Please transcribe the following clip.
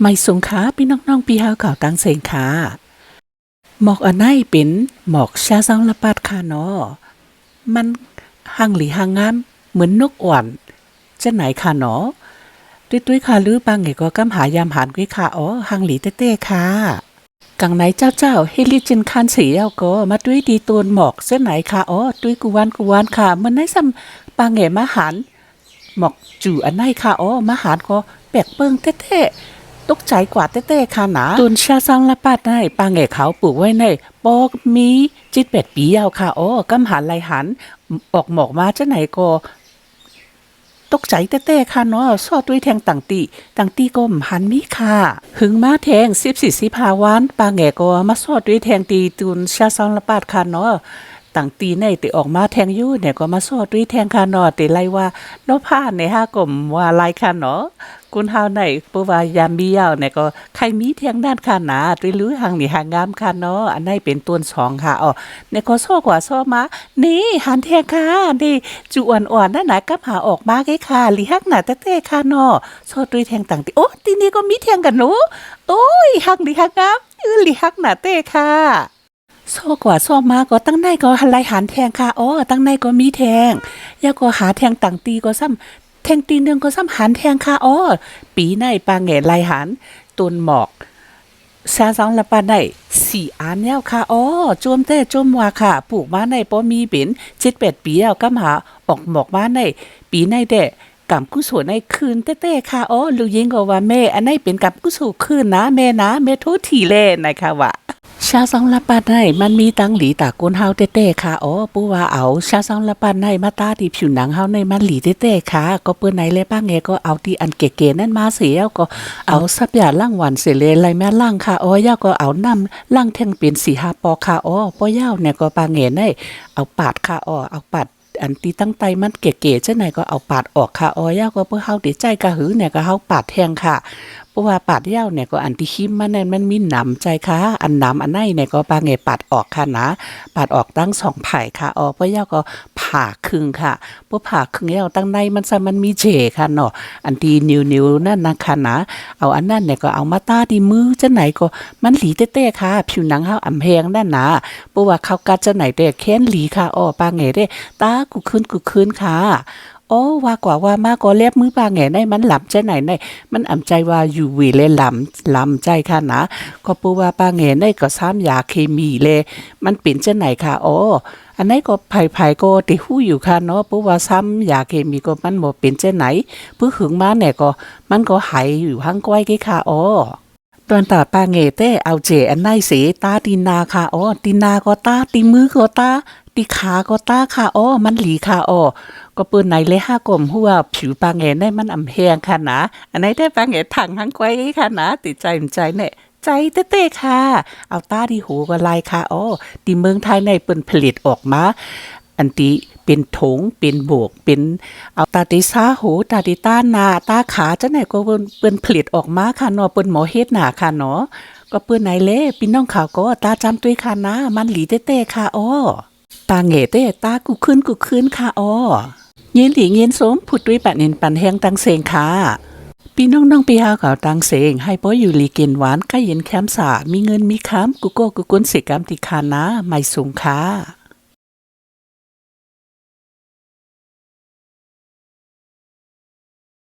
ไม่สงขาพี่น้องๆพี่เฮาเก่าตังเสงขาหมอกอันไหนเป็นหมอกชาซังละปาดค่ะเนาะมันหังหลีหังงามเหมือนนกอ่อนจะไหนค่ะเนาะตุ้ยตุ้ยค่ะหรือปังไงก็กำหายามหานกุ้ยค่ะอ๋อหังหลีเต้ๆค่ะกังไหนเจ้าเจ้าเฮลิจินคันสีเอาก็มาตุ้ยดีตูนหมอกเส้นไหนค่ะอ๋อตุ้ยกูวันกูวันค่ะ มันไหนซ้ำปังไงมาหันหมอกจู่อันไหนค่ะอ๋อมาหารก็แปลกเปิงเต้ๆ ตกใจกว่าเต้ๆค่ะนาตุนชาซังละปาดได้ปางแง่เขาปลูกไว้ในปอกมีจิตเป็ดปียาวค่ะ โอ๋อกำหันไหลหัน ออกหมอกมาจะไหนก็ตกใจเต้ๆค่ะเนาะซอด้วยแทงต่างตีต่างตีก็มหันมีค่ะ หึงมาแทงสิบสี่สิบหาวันปางแง่ก็มาซอด้วยแทงตีตุนชาซังละปาดค่ะเนาะต่างตีในติออกมาแทงยู่เนี่ยก็มาสอดด้วยแทงคานอติไลว่าโนผ้าในห้ากลมว่าลายคานอ กุนเฮาในปว่ายามมียาวเนี่ยก็ใครมีแทงด้านคาหนาตุยรู้หางนี่หางงามคานออันไหนเป็นต้นสองค่ะอ๋อเนี่ยก็ซ้อกว่าโซ้อมา นี่หันแทงค่ะนี่จุอ่อนๆนั่นน่ะกับหาออกมาไกค่ะลิฮักหน้าเต้ๆค่ะนอสอดด้วยแทงต่างตีโอ้ทีนี้ก็มีแทงกันหนูโอ้ยหักลิฮักงามอือลิฮักหน้าเต้ค่ะโซ่กว่าโซ่มาก็ตั้งในก็หันไหลหันแทงค่ะอ๋อตั้งในก็มีแทงยาก็หาแทงต่างตีก็ซ้ำ แทงตีหนึงก็ซ้ำหันแทงค่ะอ๋อปีในปางแง่ไลหันตุนหมอกซาซองละปานได้สี่อันแล้วค่ะอ๋อจวมแต่จวมว่าค่ะ ปลูกมาในป้อมีเป็นเจ็ดแปดปีแล้วก็มาออกหมอกมาในปีในเด้กำกุศลในคืนเต้ๆค่ะอ๋อลูกยิงก็ว่าแม่ อันไหนเป็นกำกุศลคืนนะแม่นะแม่โทษทีแล่นะคะว่าาซองละปันในมันมีตังหลีตากนเฮาเต้ๆค่ะอ๋อปูว่าเอาชาซองละปันในมาตาที่ผิวหนังเฮาในมันหลีเต้ๆค่ะ ก็เปิ้นไหนเลยป้าแงก็เอาที่อันเก๋ๆนั่นมาเสียก็เอาสับยาล่างหวานเสยเลยไรแม่ล่างค่ะอ๋อย่าก็เอาน้ำล่างแท่งเป็น4 5ปอค่ะอ๋อป้อยาวเนี่ยก็ป้าแงได้เอาปาดค่ะอ๋อเอาปาดอันที่ตั้งไตมันเก๋ๆเจังไหนก็เอาปาดออกค่ะอ๋อย่าก็เพื่อเฮาไดีใจกะหือเนี่ยก็เฮาปาดแทงค่ะ เพราะว่าปาดเย้าเนี่ยก็อันที่คิมมันนั่นมันมีหนำใจค่ะ อันหนำอันไหนเนี่ยก็ปาไงปาดออกค่ะนะ ปาดออกตั้งสองไผ่ค่ะออกเพราะเย้าก็ผ่าครึ่งค่ะเพราะผ่าครึ่งเย้าตั้งในมันซะมันมีเจค่ะเนาะ อันที่นิ้วๆนั่นนะคะนะ เอาอันนั้นเนี่ยก็เอามาตาที่มือจังไหนก็มันหลีเต้ๆค่ะ ผิวหนังเฮาอ่ำแพงนั่นนะเพราะว่าเขากัดจังไหนเด้แค้นหลีค่ะอ้อปาไงเด้ตากูคืนกูคืนค่ะ โอ้ว่ากว่าว่ามากก็เล็บมือปลาแง่ได้มันหลับใจไหนได้มันอ่ำใจว่าอยู่วีเลยหลำลำใจค่ะนะก็ปูว่าปลาแง่ได้ก็ซ้ำยาเคมีเลยมันเป็นใจไหนค่ะโอ้อันนี้ก็ไผ่ไผ่ก็ติหู้อยู่ค่ะเนาะปูว่าซ้ำยาเคมีก็มันบ่เป็นใจไหนเพื่อหึงมาเนี่ยก็มันก็หายอยู่ห้างก้อยกี่ค่ะโอ้ ตอนตาปาเงเต้เอาเจอันไหนเสตาตีนาค่ะอ๋อตีนาก็ตาตีมือก็ตาตีขาก็ตาค่ะอ๋อมันหลีค่ะอ๋อก็เปิ้นไหนเลยห้ากลมหัวผิวปาเงได้มันอำแพงค่ะนะอันไหนได้ปาเงถังทั้งไว้ค่ะนะติดใจมใจเนี่ยใจเต้ๆค่ะ เอาตาที่หูก็ลายค่ะอ๋อตีเมืองไทยในเปิ้นผลิตออกมา อันตีเป็นถงเป็นโบก เป็นเอาตาติซาหูตาติต้านาตาขาจังไหนก็เปิ้นเปิ้นผลิตออกมาค่ะเนาะเปิ้นหมอเฮ็ดหนาค่ะเนาะก็เปิ้นไหนเล่พี่น้องข่าวก็ตาจำตุ้ยค่ะนะมันหลีเต้ๆค่ะอ้อตาเหงเต้ตากูขึ้นกูขึ้นค่ะอ้อเย็นหลีเย็นสมผุดด้วยปันเนินปันแห้งตังเสงค่ะพี่น้องน้องปีหาข่าวตังเสง ให้ป้ออยู่หลีเกนหวานใกล้เย็นแคมสามีเงินมีค้ำกูโก้กูกุนสิกรรมติคานะไม่สูงค่ะ